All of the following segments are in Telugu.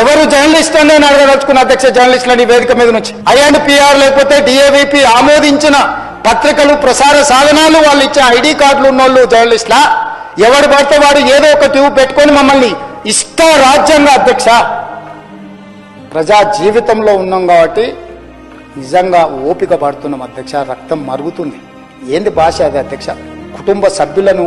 ఎవరు జర్నలిస్ట్ అని నేను అడగదలుచుకున్న అధ్యక్ష జర్నలిస్టులని వేదిక మీద నుంచి. ఐఎండ్ పిఆర్ లేకపోతే డిఏవిపి ఆమోదించిన పత్రికలు ప్రసార సాధనాలు వాళ్ళు ఇచ్చే ఐడి కార్డులు ఉన్నోళ్ళు జర్నలిస్టులా? ఎవడు పడితే వాడు ఏదో ఒక ట్యూబ్ పెట్టుకొని మమ్మల్ని ఇష్ట రాజ్యాంగ అధ్యక్ష. ప్రజా జీవితంలో ఉన్నాం కాబట్టి నిజంగా ఓపిక పడుతున్నాం అధ్యక్ష. రక్తం మరుగుతుంది. ఏంది భాష అది అధ్యక్ష? కుటుంబ సభ్యులను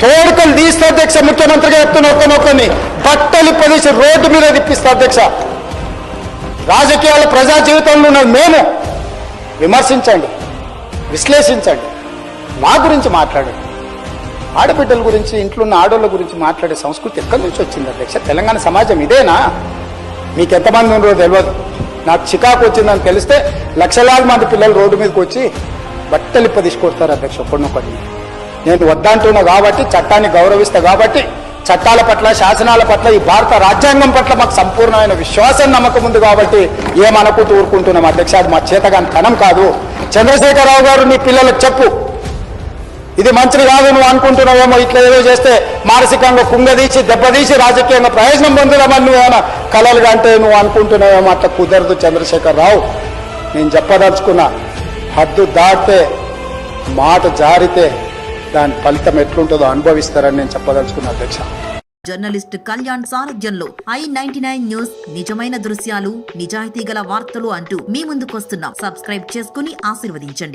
తోడుకలు తీస్తే అధ్యక్ష ముఖ్యమంత్రిగా చెప్తున్న ఒక్కనొక్కని బట్టలు పదేసి రోడ్డు మీద తిప్పిస్తా అధ్యక్ష. రాజకీయాల ప్రజా జీవితంలో ఉన్న మేము. విమర్శించండి విశ్లేషించండి. మా గురించి మాట్లాడండి. ఆడబిడ్డల గురించి ఇంట్లో ఉన్న ఆడోళ్ళ గురించి మాట్లాడే సంస్కృతి ఎక్కడి నుంచి వచ్చింది అధ్యక్ష? తెలంగాణ సమాజం ఇదేనా? మీకు ఎంతమంది ఉన్నారో తెలియదు నాకు చికాకు వచ్చిందని తెలిస్తే లక్షలాది మంది పిల్లలు రోడ్డు మీదకి వచ్చి బట్టలు ఇప్ప తీసుకొస్తారు అధ్యక్ష ఒక్కడినొక్కడిని నేను వద్దంటున్నా కాబట్టి చట్టాన్ని గౌరవిస్తా కాబట్టి చట్టాల పట్ల శాసనాల పట్ల ఈ భారత రాజ్యాంగం పట్ల మాకు సంపూర్ణమైన విశ్వాసం నమ్మకం ఉంది కాబట్టి ఏమనుకుంటూ ఊరుకుంటున్నాం అధ్యక్ష. అది మా చేతగాని ధనం కాదు. చంద్రశేఖరరావు గారు నీ పిల్లలకు చెప్పు. ఇది మంచిది కాదు నువ్వు అనుకుంటున్నావేమో ఇట్లా ఏదో చేస్తే మానసికంగా కుంగదీసి దెబ్బతీసి రాజకీయంగా ప్రయోజనం పొందుదామని నువ్వు ఏమైనా కలలుగా అంటే నువ్వు అనుకుంటున్నావేమో అట్లా కుదరదు చంద్రశేఖర్ రావు నేను చెప్పదలుచుకున్నా హద్దు దాటితే మాట జారితే దాని ఫలితం ఎట్లుంటుందో అనుభవిస్తారని నేను చెప్పదలుచుకున్న అధ్యక్ష జర్నలిస్ట్ కళ్యాణ్ సారథ్యంలో ఐ నైన్టీ నైన్ న్యూస్ నిజమైన దృశ్యాలు నిజాయితీ గల వార్తలు అంటూ మీ ముందుకొస్తున్నాం. సబ్స్క్రైబ్ చేసుకుని ఆశీర్వదించండి.